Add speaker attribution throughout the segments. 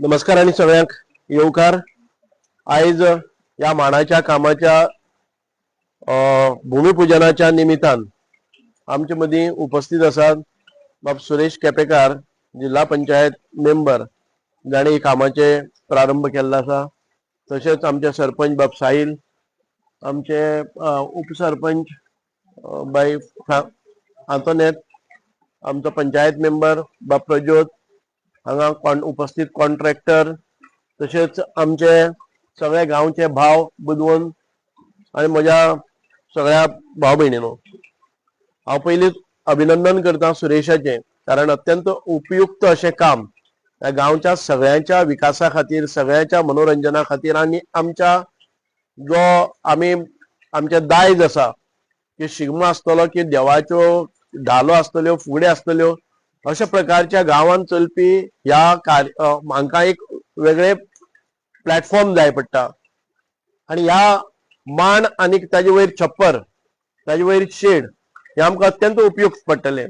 Speaker 1: नमस्कार आणि सगळ्यांक. येवकार आयज या मानाच्या कामाच्या अं, भूमिपूजनाच्या निमित्तान आमचे मदीं उपस्थित आसात बाब सुरेश केपेकार जिल्हा पंचायत मेंबर. जाणे ही कामाचे प्रारंभ केल्लो आसा. तशेंच आमचे सरपंच बाब साहिल आमचे उपसरपंच बाई आंतोनेत आमचो पंचायत मेंबर बाब प्रज्योत हांगा कॉन उपस्थित कॉन्ट्रॅक्टर तशेंच आमचे सगळे गांवचे भाव बुदवून आनी म्हज्या सगळ्या भाव भयणीनो हांव पयलींच अभिनंदन करता सुरेशाचें कारण अत्यंत उपयुक्त अशें काम ह्या गांवच्या सगळ्यांच्या विकासा खातीर सगळ्यांच्या मनोरंजना खातीर आनी आमच्या जो आमी आमचे दायज आसा की शिगमो आसतलो की देवाच्यो धालो आसतल्यो फुगड्यो आसतल्यो अशा प्रकारच्या गांवांत चलपी ह्या कार्य हांकां एक वेगळे प्लॅटफॉर्म जाय पडटा. आनी ह्या मांड आनी ताजे वयर छप्पर ताजे वयर शेड हे आमकां अत्यंत उपयुक्त पडटले.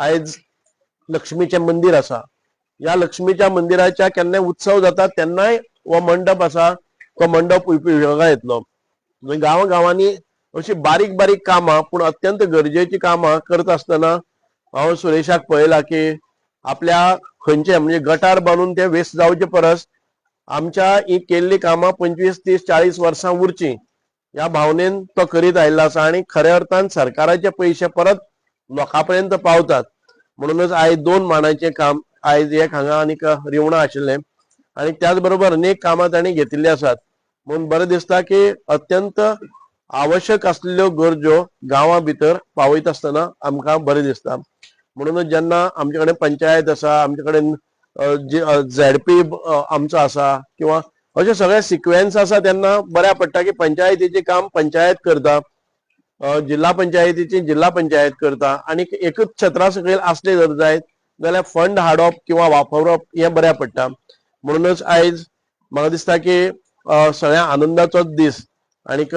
Speaker 1: आयज लक्ष्मीचें मंदिर आसा. ह्या लक्ष्मीच्या मंदिराच्या केन्नाय उत्सव जाता तेन्नाय हो मंडप आसा तो मंडप उपयोगा येतलो. म्हणजे गांवा गांवांनी अशी बारीक बारीक कामां पूण अत्यंत गरजेची कामां करता आसतना हांव सुरेशाक पळयला की आपल्या खंयचे म्हणजे गटार बांदून ते वेस्ट जावचे परस आमच्या ही केल्ली कामां पंचवीस तीस चाळीस वर्सां उरची. ह्या भावनेन तो करीत आयल्लो आसा आनी खऱ्या अर्थान सरकाराचे पयशे परत लोकां पर्यंत पावतात. म्हणूनच आयज दोन मानाचें काम आयज एक हांगा आनीक रिवणा आशिल्लें. आनी त्याच बरोबर अनेक कामां तांणी घेतिल्ली आसात. म्हणून बरें दिसता की अत्यंत आवश्यक आसलेल्यो गरजो गांवां भितर पावयता आसतना आमकां बरें दिसता. म्हणूनच जेन्ना आमचे कडेन पंचायत आसा आमचे कडेन झेडपी आमचो आसा किंवा अशे सगळे सिक्वेन्स आसा तेन्ना बऱ्या पडटा की पंचायतीचें काम पंचायत करता जिल्हा पंचायतीची जिल्हा पंचायत करता आणि एकच छत्रा सकयल आसले जर जायत जाल्यार फंड हाडप किंवा वापरप हे बऱ्या पडटा म्हणूनच आयज म्हाका दिसता की सगळ्या आनंदाचोच दीस. आनीक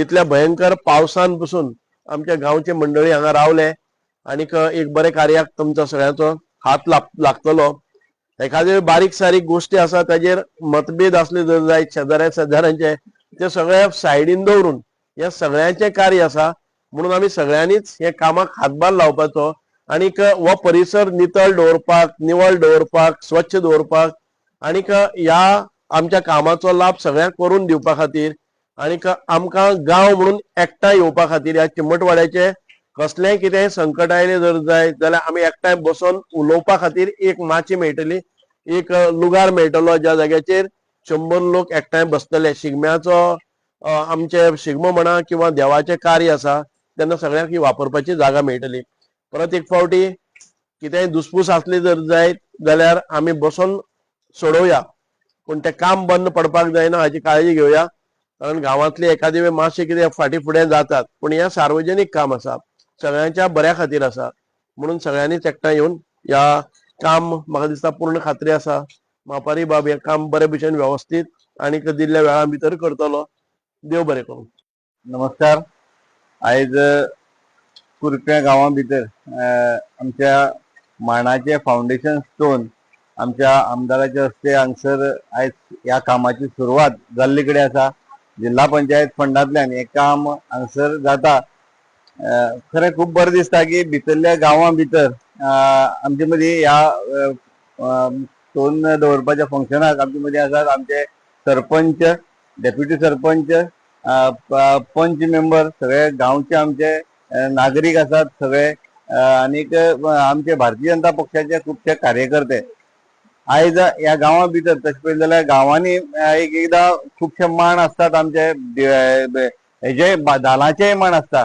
Speaker 1: इतल्या भयंकर पावसान पसून आमच्या गांवचे मंडळी हांगा रावले. आनीक एक बरे कार्याक तुमचो सगळ्यांचो हात लागतलो. एखाद्यो बारीक सारीक गोश्टी आसा ताजेर मतभेद असले जर जायत शेजाऱ्या शेजाऱ्यांचे ते सगळे सायडीन दवरून हे सगळ्यांचे कार्य आसा म्हणून आमी सगळ्यांनीच हे कामाक हातभार लावपाचो. आनीक हो परिसर नितळ दवरपाक निवळ दवरपाक स्वच्छ दवरपाक आनीक ह्या आमच्या कामाचो लाभ सगळ्यांक करून दिवपा खातीर आनीक आमकां गांव म्हणून एकठांय येवपा खातीर ह्या चिमटवाड्याचे कसलेंय कितें संकट आयलें जर जायत जाल्यार आमी एकठांय बसून उलोवपा खातीर एक माची मेळटली एक लुगार मेळटलो ज्या जाग्याचेर शंबर लोक एकठांय बसतले. शिगम्याचो आमचे शिगमो म्हणा किंवा देवाचे कार्य आसा तेन्ना सगळ्यांक ही वापरपाची जागा मेळटली. परत एक फावटी कितेंय दुसपूस आसली जर जायत जाल्यार आमी बसून सोडोवया. पूण तें काम बंद पडपाक जायना हाची काळजी घेवया कारण गांवांतली एखादी वेळ मातशें कितें फाटीं फुडें जातात. पूण हें सार्वजनीक काम आसा. सगळ्यांच्या बऱ्या खातीर आसा म्हणून सगळ्यांनीच एकठांय येवन ह्या काम म्हाका दिसता पूर्ण खात्री आसा. मापारी बाब हें काम बरे भशेन वेवस्थीत आनीक दिल्ल्या वेळा भितर करतलो. देव बरें करूं.
Speaker 2: नमस्कार. आयज कुरप्या गांवा भितर आमच्या मांडाचे फाउंडेशन स्टोन आमच्या आमदाराचे हस्ते हांगसर आयज ह्या कामाची सुरवात जाल्ली कडेन आसा. जिल्हा पंचायत फंडांतल्यान हे काम हांगसर जाता. खरें खूब बरें दिसता की भितरल्या गांवां भितर आमचे मदीं ह्या स्टोन दवरपाच्या फंक्शनाक आमचे मदीं आसात आमचे सरपंच डेप्युटी सरपंच पंच मेंबर सगळे गांवचे आमचे नागरीक आसात सगळे. आनीक आमचे भारतीय जनता पक्षाचे खुबशे कार्यकर्ते. आयज ह्या गांवा भितर तशें पळयलें जाल्यार गांवांनी एक एकदां खुबशे मांड आसतात आमचे हेजे धालांचेय मांड आसता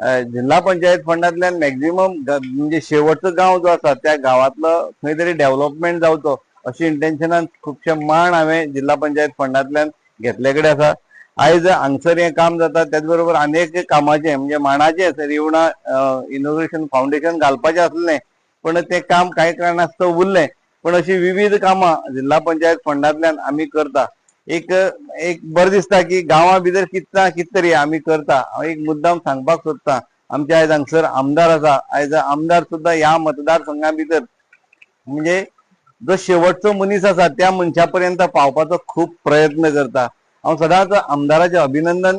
Speaker 2: जिल्हा पंचायत फंडांतल्यान मॅक्झिमम म्हणजे शेवटचो गांव जो आसा त्या गांवांतलो खंय तरी डेव्हलपमेंट जावचो अशें इंटेन्शनान खुबशे मांड हांवें जिल्हा पंचायत फंडांतल्यान घेतले कडेन आसा आयज हांगसर हें काम जाता त्याच बरोबर अनेक कामाचे म्हणजे माणाचे रिवणा इनोग्रेशन फाउंडेशन घालपाचें आसलें पण तें काम कांय कारणास्तव उरलें पण अशी विविध कामां जिल्हा पंचायत फंडांतल्यान आमी करता. एक एक बरें दिसता की गांवा भितर कित ना कित तरी आमी करता. हांव एक मुद्दाम सांगपाक सोदतां. आमचे आयज हांगसर आमदार आसा. आयज आमदार सुद्दां ह्या मतदारसंघा भितर. म्हणजे जो शेवटचो मनीस आसा त्या मनशा पर्यंत पावपाचो खूप प्रयत्न करता. हांव सदांच आमदाराचें अभिनंदन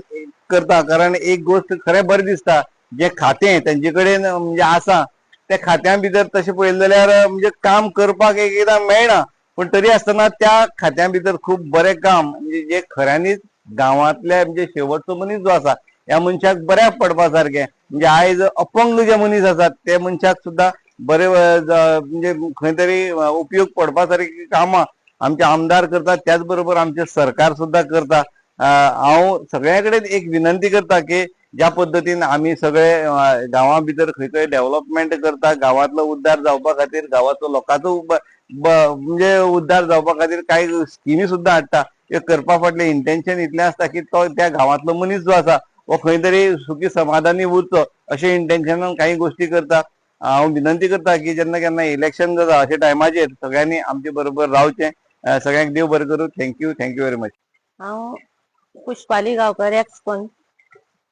Speaker 2: करता. कारण एक गोष्ट खरें बरें दिसता. जे खातें तेंचे कडेन म्हणजे आसा त्या खात्या भितर तशें पळयलें जाल्यार म्हणजे काम करपाक एक एकदां मेळना. पण तरी आसतना त्या खात्या भितर खूब बरें काम म्हणजे जे खऱ्यांनीच गांवांतले म्हणजे शेवटचो मनीस जो आसा ह्या मनशाक बऱ्याक पडपा सारकें म्हणजे आयज अपंग जे मनीस आसात ते मनशाक सुद्दां बरे म्हणजे खंय तरी उपयोग पडपा सारकी कामां आमचे आमदार करतात त्याच बरोबर आमचे सरकार सुद्दां करता हांव सगळ्या कडेन एक विनंती करता की ज्या पद्दतीन आमी सगळे अ, गांवां भितर खंय खंय डेव्हलपमेंट करता गांवांतलो उद्धार जावपा खातीर गांवांतलो लोकांचो म्हणजे उद्धार जावपा खातीर कांय स्किमी सुद्दां हाडटा हे करपा फाटलें. इंटेन्शन इतलें आसता की तो त्या गांवांतलो मनीस जो आसा हो खंय तरी सुखी समाधानी उरचो अशें इंटेन्शनान काही गोष्टी करता हांव विनंती करता की जेन्ना केन्ना इलेक्शन जाता अशा टायमाचेर सगळ्यांनी आमचे बरोबर रावचें सगळ्यांक देव बरें करूं. थँक्यू थँक्यू व्हेरी मच
Speaker 3: हांव पुष्पाली गांवकर एक्सपन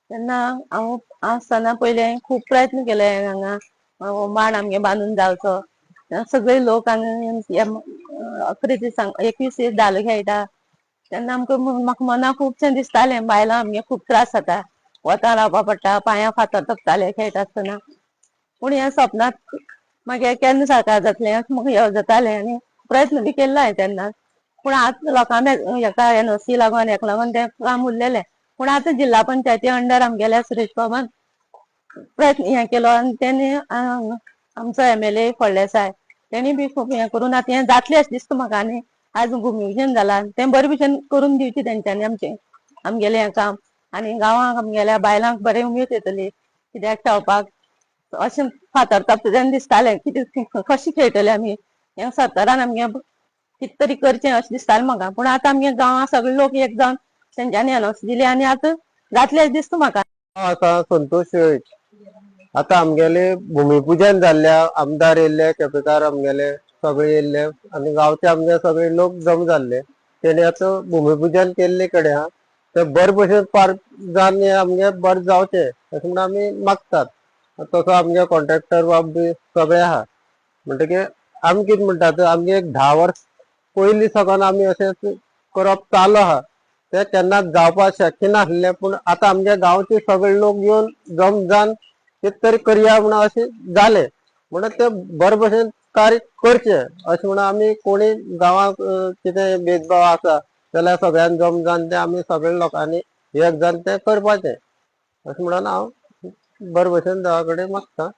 Speaker 3: तेन्ना हांव आसतना पयलें खूब प्रयत्न केले हांगा मांड आमगे बांदून जावचो. सगळे लोक हांगा अकरा दिसांक एकवीस दीस धालो खेळटा तेन्ना आमकां म्हाका मना खुबशें दिसतालें. बायलां आमगे खूब त्रास जाता वता रावपा पडटा पांयां फातर तपताले खेळटा आसतना पूण हे सपनांत मागीर केन्ना साकार जातलें अशें म्हाका हे जातालें आनी प्रयत्न बी केल्लो हांवें तेन्ना पूण आतां लोकां हेका एनओसी लागून हेका लागून तें काम उरलेलें. पूण आतां जिल्ला पंचायती अंडर आमगेल्या सुरेश बाबान प्रयत्न हे केलो आनी तेणी आमचो एम एल ए फळदेसाय तेणी बी खूब हें करून आतां हें जातलें अशें दिसता म्हाका आनी आज भुमिपूजन जालां तें बरे भशेन करून दिवचें तेंच्यांनी आमचें आमगेलें हें काम. आनी गांवांक आमगेल्या बायलांक बरें उमेद येतली कित्याक खेळपाक अशें फातर तापता तेन्ना दिसतालें कितें कशें खेळटले आमी? हें सरकारान आमगे कित तरी करचें अशें दिसतालें म्हाका पूण आतां आमगे गांवां सगळे लोक एक जावन तेंच्यांनी एनओसी दिली आनी आतां जातलें दिसता म्हाका
Speaker 4: हांव आसा संतोष शेळीत आतां आमगेले भुमिपूजन जाल्ल्या आमदार येयल्ले केपेकार आमगेले सगळे येयल्ले आनी गांवचे आमगे सगळे लोक जम जाल्ले तेणी आतां भुमिपूजन केल्ले कडेन आहा ते बरे भशेन पार जावन आमगे बरें जावचे अशें म्हणून आमी मागतात. तसो आमगे कॉन्ट्रॅक्टर बाब बी सगळे आहा म्हणटकीर आमी कितें म्हणटात आमगे एक धा वर्स पयलीं साकून आमी अशेंच करप चालू आहा ते केन्नाच जावपाक शक्य नासलें पूण आतां आमगे गांवचे सगळे लोक येवन जम जावन कितें तरी करया म्हणून अशें जालें म्हणून ते बरे भशेन कार्य करचें. अशें म्हणून आमी कोणी गांवांत कितें भेदभाव आसा जाल्यार सगळ्यान जम जावन ते आमी सगळ्या लोकांनी एक जावन तें करपाचें. अशें म्हणून हांव बरे भशेन देवा कडेन मागता